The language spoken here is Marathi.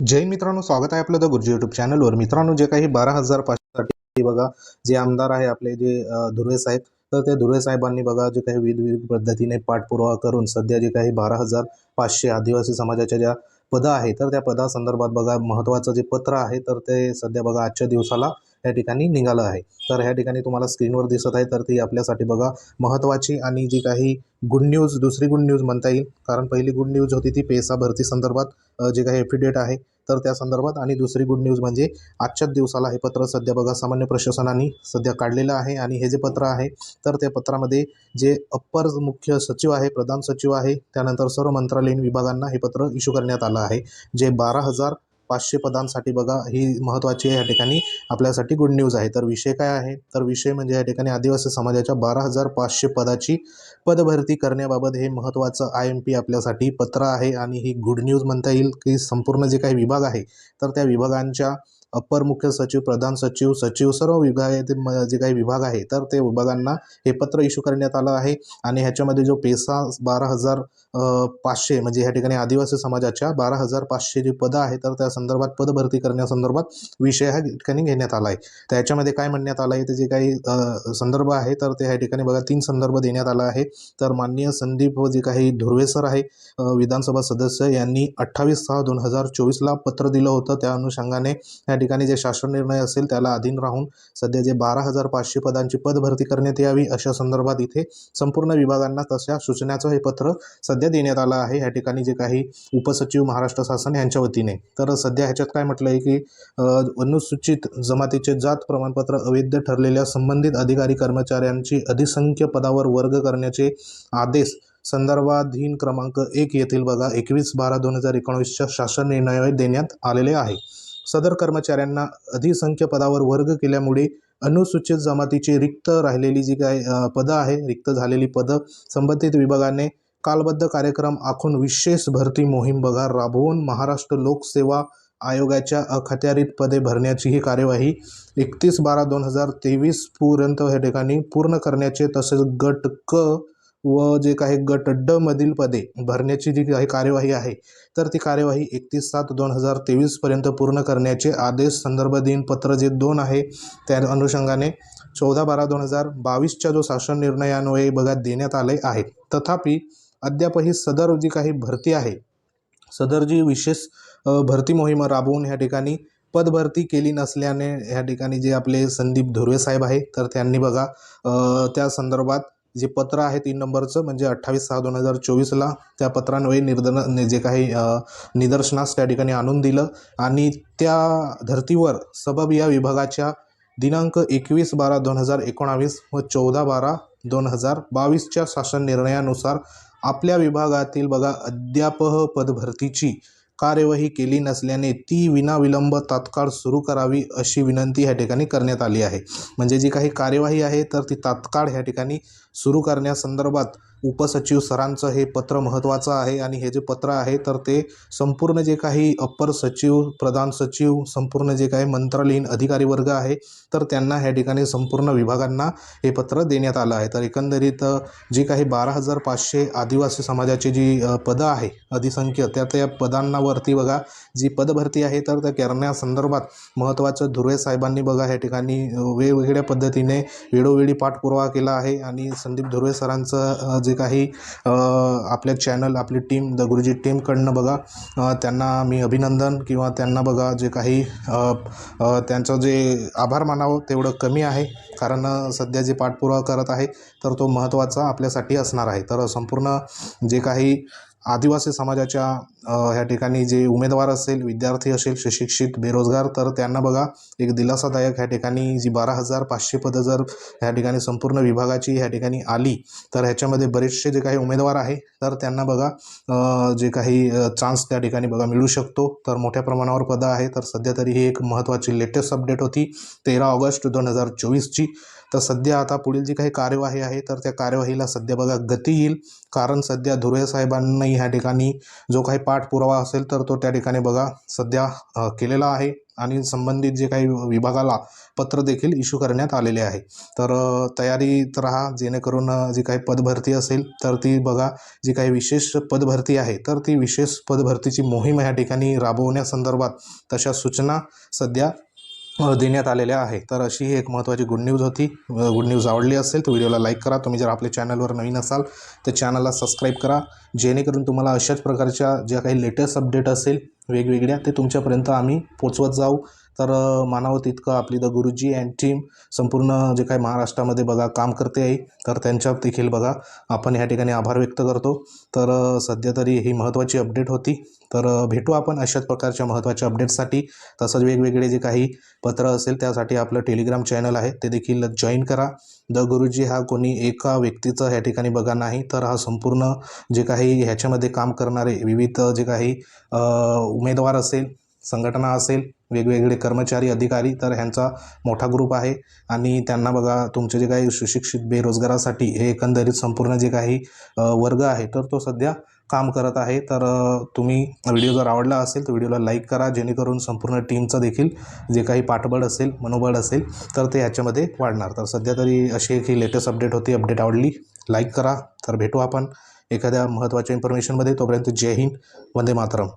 जय मित्रांनो स्वागत आहे आपलं द गुरुजी युट्यूब चॅनलवर मित्रांनो जे काही बारा हजार पाचशेसाठी बघा जे आमदार आहे आपले जे धुरे धुर्वे साहेब तर ते धुर्वे साहेबांनी बघा जे काही विविध पद्धतीने पाठपुरावा करून सध्या जे काही बारा हजार पाचशे आदिवासी समाजाच्या ज्या पदं आहे तर त्या पदासंदर्भात बघा महत्त्वाचं जे पत्र आहे तर ते सध्या बघा आजच्या दिवसाला या ठिकाणी निघालं आहे. तर ह्या ठिकाणी तुम्हाला स्क्रीनवर दिसत आहे. तर ती आपल्यासाठी बघा महत्त्वाची आणि जी काही गुड न्यूज दुसरी गुड न्यूज म्हणता येईल. कारण पहिली गुड न्यूज होती ती पेसा भरती संदर्भात जे काही एफिडेट आहे. तर त्या संदर्भात आणि दुसरी गुड न्यूज म्हणजे आजच्याच दिवसाला हे पत्र सध्या बघा सामान्य प्रशासनाने सध्या काढलेलं आहे. आणि हे जे पत्र आहे तर त्या पत्रामध्ये जे अप्पर मुख्य सचिव आहे प्रधान सचिव आहे त्यानंतर सर्व मंत्रालयीन विभागांना हे पत्र इश्यू करण्यात आलं आहे. जे बारा हजार पाचशे पदांसाठी बघा ही महत्त्वाची आहे या ठिकाणी. आपल्यासाठी गुड न्यूज आहे. तर विषय काय आहे? तर विषय म्हणजे या ठिकाणी आदिवासी समाजाच्या बारा हजार पाचशे पदाची पदभरती करण्याबाबत हे महत्त्वाचं आय एम पी आपल्यासाठी पत्र आहे. आणि ही गुड न्यूज म्हणता येईल की संपूर्ण जे काही विभाग आहे तर त्या विभागांच्या अप्पर मुख्य सचिव प्रधान सचिव सचिव सर्व विभागातील म- जे काही विभाग आहे तर ते विभागांना हे पत्र इश्यू करण्यात आलं आहे. आणि ह्याच्यामध्ये जो पेसा बारा हजार पाचशे म्हणजे ह्या ठिकाणी आदिवासी समाजाच्या बारा हजार पाचशे जी पदं आहे तर त्या संदर्भात पदभरती करण्यासंदर्भात विषय ह्या ठिकाणी घेण्यात आला आहे. तर याच्यामध्ये काय म्हणण्यात आलं आहे ते जे काही संदर्भ आहे तर ते ह्या ठिकाणी बघा तीन संदर्भ देण्यात आला आहे. तर माननीय संदीप जे काही धुर्वे सर आहे विधानसभा सदस्य यांनी अठ्ठावीस सहा दोन हजार चोवीसला पत्र दिलं होतं. त्या अनुषंगाने ह्या ठिकाणी जे शासन निर्णय असेल त्याला अधीन राहून सध्या जे बारा हजार पाचशे पदांची पदभरती करण्यात यावी अशा संदर्भात इथे संपूर्ण विभागांना तशा सूचनाचं हे पत्र सध्या देण्यात आलं आहे. या ठिकाणी जे काही उपसचिव महाराष्ट्र शासन यांच्या वतीने. तर सध्या ह्याच्यात काय म्हटलं आहे की अनुसूचित जमातीचे जात प्रमाणपत्र अवैध ठरलेल्या संबंधित अधिकारी कर्मचाऱ्यांची अधिसंख्य पदावर वर्ग करण्याचे आदेश संदर्भाधीन क्रमांक एक येथील बघा एकवीस बारा दोन हजार एकोणवीसच्या शासन निर्णय देण्यात आलेले आहे. सदर कर्मचाऱ्यांना अधिसंख्य पदावर वर्ग केल्यामुळे अनुसूचित जमातीची रिक्त राहिलेली जी काय पदं आहे रिक्त झालेली पदं संबंधित विभागाने कालबद्ध कार्यक्रम आखून विशेष भरती मोहीम बघा राबवून महाराष्ट्र लोकसेवा आयोगाच्या अखत्यारीत पदे भरण्याची ही कार्यवाही एकतीस बारा दोन हजार तेवीस पर्यंत या ठिकाणी पूर्ण करण्याचे तसेच गट क व जे काही गट ड मधील पदे भरण्याची जी काही कार्यवाही आहे तर ती कार्यवाही एकतीस सात दोन हजार तेवीसपर्यंत पूर्ण करण्याचे आदेश संदर्भ दिन पत्र जे दोन आहे त्या अनुषंगाने चौदा बारा दोन हजार बावीसच्या जो शासन निर्णयान्वये बघा देण्यात आले आहे. तथापि अद्यापही सदर जी काही भरती आहे सदर जी विशेष भरती मोहीम राबवून ह्या ठिकाणी पदभरती केली नसल्याने ह्या ठिकाणी जे आपले संदीप धुर्वे साहेब आहे तर त्यांनी बघा त्या संदर्भात जे पत्र आहे तीन नंबरचं म्हणजे अठ्ठावीस सहा दोन हजार चोवीसला त्या पत्रान्वये निर्दन जे काही निदर्शनास त्या ठिकाणी आणून दिलं. आणि त्या धर्तीवर सबब या विभागाच्या दिनांक एकवीस बारा दोन हजार एकोणावीस व चौदा बारा दोन हजार बावीसच्या शासन निर्णयानुसार आपल्या विभागातील बघा अद्याप पदभरतीची कार्यवाही केली नसल्याने ती विनाविलंब तात्काळ सुरू करावी अशी विनंती ह्या ठिकाणी करण्यात आली आहे. म्हणजे जी काही कार्यवाही आहे तर ती तात्काळ ह्या ठिकाणी सुरू करण्यासंदर्भात उपसचिव सरांचं हे पत्र महत्त्वाचं आहे आणि हे जे पत्र आहे तर ते संपूर्ण जे काही अप्पर सचिव प्रधान सचिव संपूर्ण जे काही मंत्रालयीन अधिकारी वर्ग आहे तर त्यांना ह्या ठिकाणी संपूर्ण विभागांना हे पत्र देण्यात आलं आहे. तर एकंदरीत जी काही बारा हजार पाचशे आदिवासी समाजाची जी पदं आहे अधिसंख्य त्या त्या पदांनावरती बघा जी पदभरती आहे तर त्या करण्यासंदर्भात महत्त्वाचं धुर्वे साहेबांनी बघा ह्या ठिकाणी वेगवेगळ्या पद्धतीने वेळोवेळी पाठपुरावा केला आहे आणि संदीप धुर्वे सरांचं जे काही आपले आपल्या चॅनल आपली टीम द गुरुजी टीमकडनं बघा त्यांना मी अभिनंदन किंवा त्यांना बघा जे काही त्यांचं जे आभार मानावं तेवढं कमी आहे. कारण सध्या जे पाठपुरावा करत आहे तर तो महत्त्वाचा आपल्यासाठी असणार आहे. तर संपूर्ण जे काही आदिवासी समाजाच्या ह्या ठिकाणी जे उमेदवार असेल विद्यार्थी असेल सुशिक्षित बेरोजगार तर त्यांना बघा एक दिलासादायक ह्या ठिकाणी जी बारा हजार पाचशे पदं जर ह्या ठिकाणी संपूर्ण विभागाची ह्या ठिकाणी आली तर ह्याच्यामध्ये बरेचसे जे काही उमेदवार आहे तर त्यांना बघा जे काही चान्स त्या ठिकाणी बघा मिळू शकतो. तर मोठ्या प्रमाणावर पदं आहे तर सध्या तरी ही एक महत्त्वाची लेटेस्ट अपडेट होती तेरा ऑगस्ट दोन हजार चोवीसची. तर सध्या आता पुढील जी काही कार्यवाही आहे तर त्या कार्यवाहीला सध्या बघा गती येईल कारण सध्या धुर्वे साहेबांनी ह्या ठिकाणी जो काही पाठपुरावा असेल तर तो त्या ठिकाणी बघा. सध्या केलेला आहे आणि संबंधित जे काही विभागाला पत्र देखील इश्यू करण्यात आलेले आहे. तर तयारीत राहा. जेणेकरून जी काही पदभरती असेल तर ती बघा. जी काही विशेष पदभरती आहे तर ती विशेष पदभरतीची मोहीम ह्या ठिकाणी राबवण्यासंदर्भात तशा सूचना सध्या देण्यात आलेल्या आहे. तर अशी ही एक महत्त्वाची गुड न्यूज होती. गुड न्यूज आवडली असेल तर व्हिडिओला लाईक करा. तुम्ही जर आपल्या चॅनलवर नवीन असाल तर चॅनलला सबस्क्राईब करा. जेणेकरून तुम्हाला अशाच प्रकारच्या ज्या काही लेटेस्ट अपडेट असेल वेगवेगळ्या ते तुमच्यापर्यंत आम्ही पोचवत जाऊ. तर मानावं तितकं आपली द गुरुजी अँड टीम संपूर्ण जे काही महाराष्ट्रामध्ये बघा काम करते आहे तर त्यांच्या देखील बघा आपण ह्या ठिकाणी आभार व्यक्त करतो. तर सध्या तरी ही महत्त्वाची अपडेट होती. तर भेटू आपण अशाच प्रकारच्या महत्त्वाच्या अपडेट्ससाठी तसंच वेगवेगळे जे काही पत्र असेल त्यासाठी आपलं टेलिग्राम चॅनल आहे ते देखील जॉईन करा. द गुरुजी हा कोणी एका व्यक्तीचं ह्या ठिकाणी बघा नाही तर हा संपूर्ण जे काही ह्याच्यामध्ये काम करणारे विविध जे काही उमेदवार असेल संघटना असेल वेगवेगळे कर्मचारी अधिकारी तर ह्यांचा मोठा ग्रुप आहे. आणि त्यांना बघा तुमचे जे काही सुशिक्षित बेरोजगारासाठी हे एकंदरीत संपूर्ण जे काही वर्ग आहे तर तो सध्या काम करत आहे. तर तुम्ही व्हिडिओ जर आवडला असेल तर व्हिडिओला लाईक करा जेणेकरून संपूर्ण टीमचं देखील जे काही पाठबळ असेल मनोबळ असेल तर ते ह्याच्यामध्ये वाढणार. तर सध्या तरी अशी एक ही लेटेस्ट अपडेट होती अपडेट आवडली लाईक करा. तर भेटू आपण एखाद्या महत्त्वाच्या इन्फॉर्मेशनमध्ये तोपर्यंत जय हिंद वंदे मातरम.